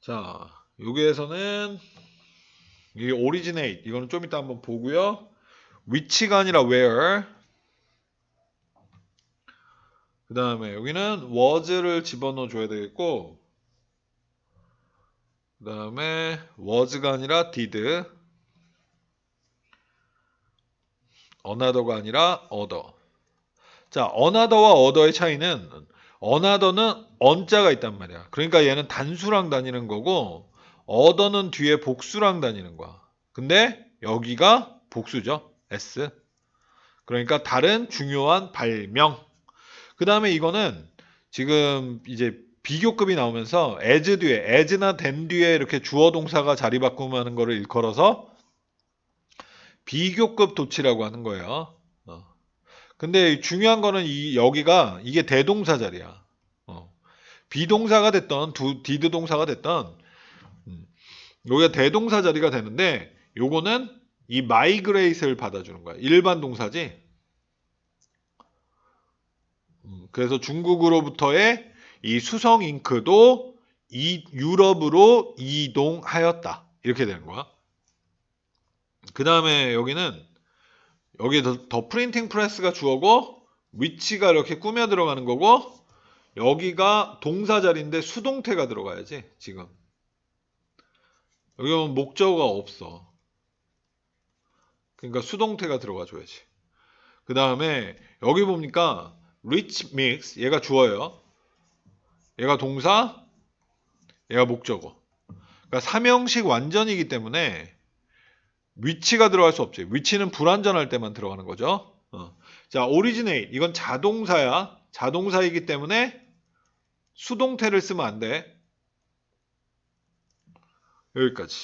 자, 여기에서는 이게 originate 이거는 좀 이따 한번 보고요. which가 아니라 where. 그 다음에 여기는 was를 집어넣어 줘야 되겠고, 그 다음에 was가 아니라 did, another가 아니라 other. 자, another와 other의 차이는 another는 on자가 있단 말이야. 그러니까 얘는 단수랑 다니는 거고, other는 뒤에 복수랑 다니는 거야. 근데 여기가 복수죠. s. 그러니까 다른 중요한 발명. 그 다음에 이거는 지금 이제 비교급이 나오면서 as 뒤에, as나 than 뒤에 이렇게 주어 동사가 자리 바꾸는 거를 일컬어서 비교급 도치라고 하는 거예요. 어. 근데 중요한 거는 이 여기가 이게 대동사 자리야. 어. 비동사가 됐던 두 디드 동사가 됐던 음, 여기가 대동사 자리가 되는데 요거는 이 migrate를 받아주는 거야. 일반 동사지. 음, 그래서 중국으로부터의 이 수성 잉크도 이 유럽으로 이동하였다. 이렇게 되는 거야. 그 다음에 여기는 여기 더, 더 프린팅 프레스가 주어고 위치가 이렇게 꾸며 들어가는 거고 여기가 동사 자리인데 수동태가 들어가야지 지금. 여기 보면 목적어가 없어. 그러니까 수동태가 들어가 줘야지. 그 다음에 여기 보니까 rich mix 얘가 주어예요. 얘가 동사 얘가 목적어. 그러니까 삼형식 완전이기 때문에 위치가 들어갈 수 없지. 위치는 불완전할 때만 들어가는 거죠. 어. 자, originate. 이건 자동사야. 자동사이기 때문에 수동태를 쓰면 안 돼. 여기까지.